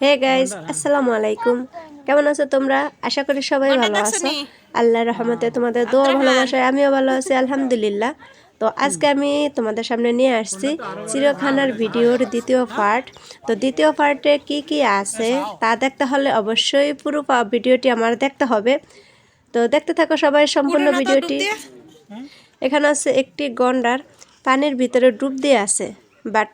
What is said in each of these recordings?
Hey guys আসসালামু আলাইকুম কেমন আছো তোমরা? আশা করি সবাই ভালো আছো আল্লাহর রহমতে তোমাদের দোয়া ভালোবাসায় আমিও ভালো আছি আলহামদুলিল্লাহ। তো আজকে আমি তোমাদের সামনে নিয়ে আসছি চিড়িয়াখানার ভিডিওর দ্বিতীয় পার্ট তো দ্বিতীয় পার্টে কি কি আছে তা দেখতে হলে অবশ্যই পুরো ভিডিওটি আমার দেখতে হবে। তো দেখতে থাকো সবাই সম্পূর্ণ ভিডিওটি। এখানে আছে একটি গন্ডার পানির ভিতরে ডুব দিয়ে আছে। বাট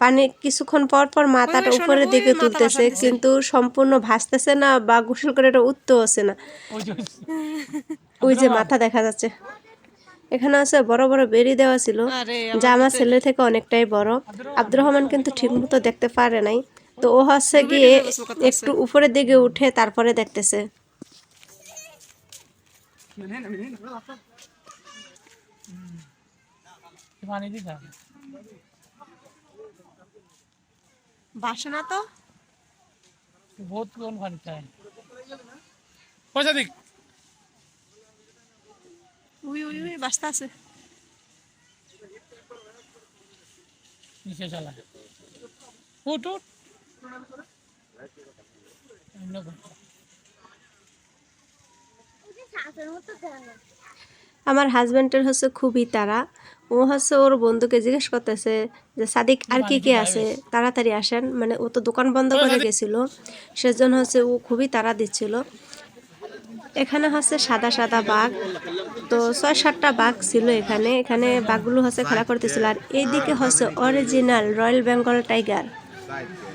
পানি কিছুক্ষণ পর পর মাথাটা উপরের দিকে তুলতেছে কিন্তু সম্পূর্ণ ভাসতেছে না বা গোসল করে এটা উঠতে হচ্ছে না ওই যে মাথা দেখা যাচ্ছে এখানে আছে বড় বড় বেরি দেওয়া ছিল যা আমার ছেলে থেকে অনেকটাই বড় আব্দুর রহমান কিন্তু ঠিকমতো দেখতে পারে নাই তো ও হচ্ছে গিয়ে একটু উপরের দিকে উঠে তারপরে দেখতেছে পানি বাসনা তো? বহুত কোন ঘণ্টা পয়সা দিক। উই উই উই বাসতা আছে। নিচে চালা। উঠ উঠ। অন্য ঘণ্টা আমার হাজব্যান্ডের হচ্ছে খুবই তারা ও হচ্ছে ওর বন্ধুকে জিজ্ঞেস করতেছে যে সাদিক আর কি কি আছে? তাড়াতাড়ি আসেন। মানে ও তো দোকান বন্ধ করে গেছিল। সেজন্য হচ্ছে ও খুবই তাড়া দিচ্ছিল। এখানে হচ্ছে সাদা সাদা বাঘ। তো ছয় সাতটা বাঘ ছিল এখানে। এখানে বাঘগুলো হচ্ছে খেলা করতেছিল। আর এইদিকে হচ্ছে অরিজিনাল রয়্যাল বেঙ্গল টাইগার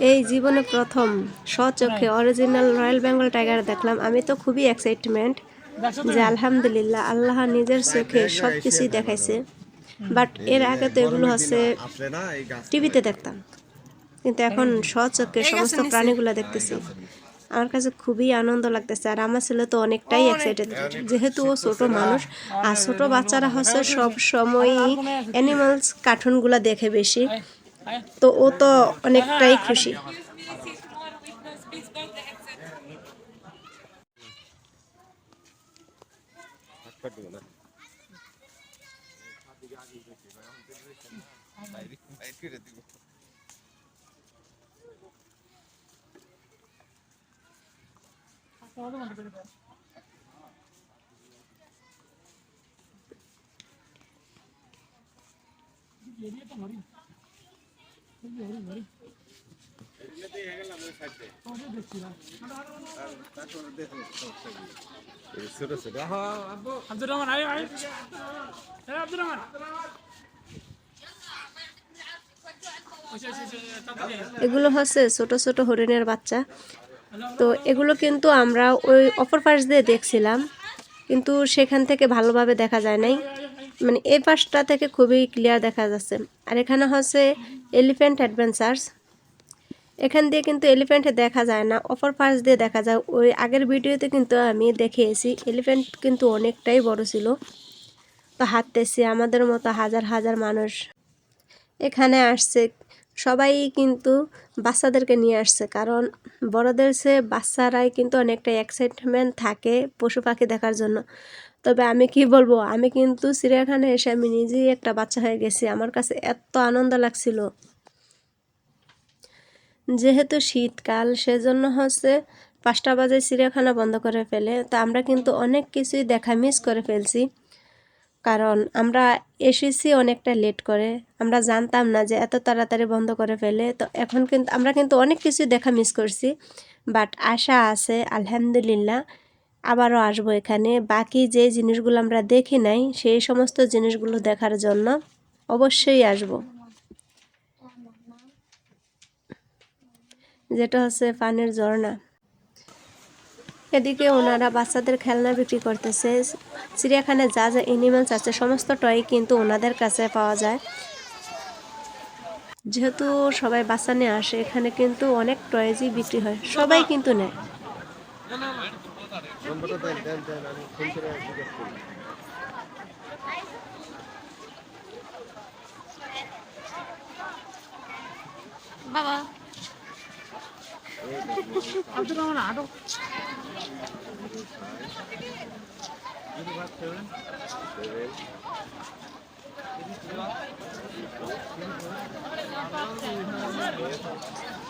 এই জীবনে প্রথম স্বচক্ষে অরিজিনাল রয়্যাল বেঙ্গল টাইগার দেখলাম। আমি তো খুবই এক্সাইটমেন্ট যে আলহামদুলিল্লাহ আল্লাহ নিজের চোখে সব কিছুই দেখাইছে। বাট এর আগে তো এগুলো হচ্ছে টিভিতে দেখতাম। কিন্তু এখন স্বচক্ষে সমস্ত প্রাণীগুলো দেখতেছি। আমার কাছে খুবই আনন্দ লাগতেছে। আর আমার ছেলে তো অনেকটাই এক্সাইটেড যেহেতু ও ছোট মানুষ আর ছোট বাচ্চারা হচ্ছে সব সময়ই অ্যানিমালস কার্টুনগুলো দেখে বেশি। তো ও তো অনেকটাই খুশি। अब्दुल रहमान आए आए ए এগুলো হচ্ছে ছোট ছোট হরিণের বাচ্চা। তো এগুলো কিন্তু আমরা ওই অপর পাশ দিয়ে দেখছিলাম, কিন্তু সেখান থেকে ভালোভাবে দেখা যায় নাই। মানে এই পাশটা থেকে খুবই ক্লিয়ার দেখা যাচ্ছে। আর এখানে হচ্ছে এলিফ্যান্ট অ্যাডভেঞ্চার্স এখান দিয়ে কিন্তু এলিফ্যান্টে দেখা যায় না। অপর পাশ দিয়ে দেখা যায়। ওই আগের ভিডিওতে কিন্তু আমি দেখিয়েছি এলিফ্যান্ট কিন্তু অনেকটাই বড় ছিল। তো হাঁটতেছি, আমাদের মতো হাজার হাজার মানুষ এখানে আসছে। সবাই কিন্তু বাচ্চাদেরকে নিয়ে আসছে, কারণ বড়দের সে বাচ্চারাই কিন্তু অনেকটা এক্সাইটমেন্ট থাকে পশু পাখি দেখার জন্য। তবে আমি কি বলব, আমি কিন্তু চিড়িয়াখানায় এসে আমি নিজেই একটা বাচ্চা হয়ে গেছি। আমার কাছে এত আনন্দ লাগছিল। যেহেতু শীতকাল, সেজন্য হচ্ছে পাঁচটা বাজে চিড়িয়াখানা বন্ধ করে ফেলে। তো আমরা কিন্তু অনেক কিছুই দেখা মিস করে ফেলছি। কারণ আমরা এসেছি অনেকটা লেট করে। আমরা জানতাম না যে এত তাড়াতাড়ি বন্ধ করে ফেলে। তো এখন কিন্তু আমরা কিন্তু অনেক কিছু দেখা মিস করছি। বাট আশা আছে, আলহামদুলিল্লাহ, আবারও আসব এখানে। বাকি যে জিনিসগুলো আমরা দেখি নাই, সেই সমস্ত জিনিসগুলো দেখার জন্য অবশ্যই আসব। যেটা হচ্ছে পানির ঝর্ণা। এদিকে ওনারা বাচ্চাদের খেলনা বিক্রি করতেছে। চিড়িয়াখানায় যা যা এনিমেলস আছে, সমস্ত টয় কিন্তু ওনাদের কাছে পাওয়া যায়। যেহেতু সবাই বাচ্চা নিয়ে আসে, এখানে কিন্তু অনেক টয়েজই বিক্রি হয়। সবাই কিন্তু নেয়। बाबा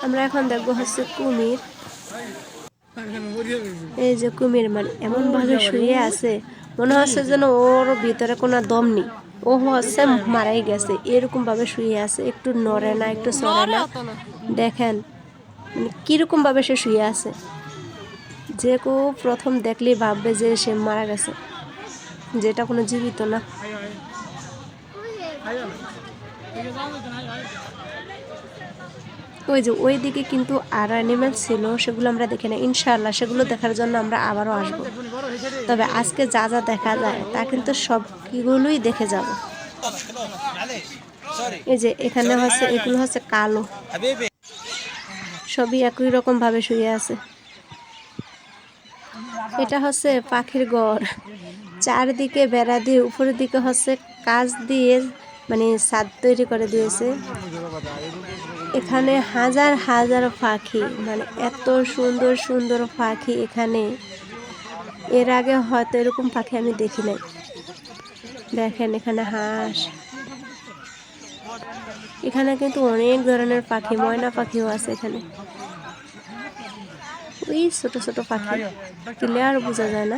আমরা এখন দেখব হচ্ছে কুমির। এই যে কুমির মানে এমন ভাবে শুয়ে আছে, মনে হচ্ছে যেন ওর ভিতরে কোনো দম নেই। ও হচ্ছে মারাই গেছে এরকম ভাবে শুয়ে আছে, একটু নড়ে না, একটু সরে না। দেখেন কীরকমভাবে সে শুয়ে আছে? যে কেউ প্রথম দেখলেই ভাববে যে সে মারা গেছে যেটা কোনো জীবিত না। ওই যে ওই দিকে কিন্তু আর অ্যানিমেল ছিল, সেগুলো আমরা দেখি না ইনশাল্লাহ সেগুলো দেখার জন্য আমরা আবারও আসব। তবে আজকে যা যা দেখা যায়, তা কিন্তু সবগুলোই দেখে যাব। এই যে এখানে হচ্ছে, এগুলো হচ্ছে কালো। সবই একই রকম ভাবে শুয়ে আছে। এটা হচ্ছে পাখির ঘর। চারদিকে বেড়া দিয়ে উপরের দিকে হচ্ছে কাজ দিয়ে মানে ছাদ তৈরি করে দিয়েছে। এখানে হাজার হাজার পাখি মানে এত সুন্দর সুন্দর পাখি এখানে। এর আগে হয়তো এরকম পাখি আমি দেখি নাই। দেখেন এখানে হাঁস। এখানে কিন্তু অনেক ধরনের পাখি, ময়না পাখিও আছে এখানে। ওই ছোট ছোট পাখি ক্লিয়ার বোঝা যায় না।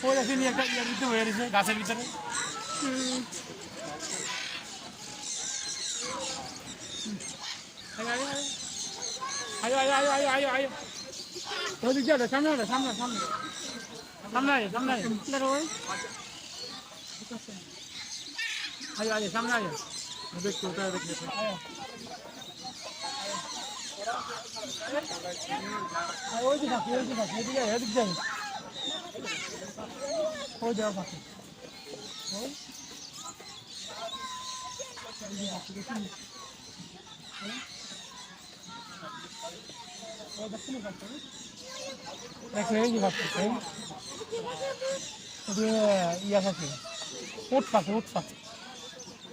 ওই আছে নি একটা ইয়ার ভিতরে হয়ে রয়েছে গাছের ভিতরে আয়ো আয়ো আয়ো আয়ো আয়ো আয়ো ওদিক যাও সামনে আয়। সামনে সামনে সামনে আয় সামনে আয়ো আয়ো সামনে আয়ো দেখতে ওটা আয়ো ওই দিকে আছে ওই দিকে আছে এদিকে এদিকে ওই যাও পাশে দেখো এই যে ভাবছি ইয়া পাখি উঠ পাখি উঠ পাখি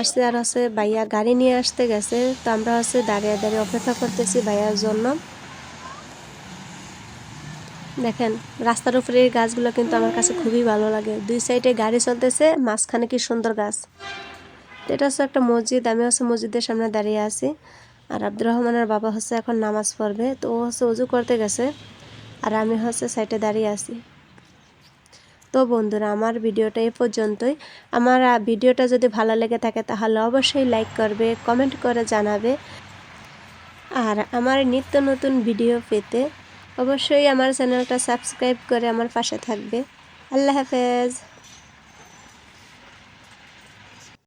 আসছে আর হচ্ছে ভাইয়া গাড়ি নিয়ে আসতে গেছে, তো আমরা হচ্ছে দাঁড়িয়ে দাঁড়িয়ে অপেক্ষা করতেছি ভাইয়ার জন্য। দেখেন, রাস্তার উপরে এই গাছগুলো কিন্তু আমার কাছে খুবই ভালো লাগে। দুই সাইডে গাড়ি চলতেছে, মাঝখানে কি সুন্দর গাছ। এটা হচ্ছে একটা মসজিদ, আমি হচ্ছে মসজিদের সামনে দাঁড়িয়ে আছি। আর আব্দুর রহমানের বাবা হচ্ছে এখন নামাজ পড়বে, তো ও হচ্ছে উজু করতে গেছে, আর আমি হচ্ছে সাইডে দাঁড়িয়ে আছি। তো বন্ধুরা, আমার ভিডিওটা এ পর্যন্তই। আমার ভিডিওটা যদি ভালো লেগে থাকে তাহলে অবশ্যই লাইক করবে কমেন্ট করে জানাবে। আর আমার নিত্য নতুন ভিডিও পেতে অবশ্যই আমার চ্যানেলটা সাবস্ক্রাইব করে আমার পাশে থাকবে। আল্লাহ হাফেজ।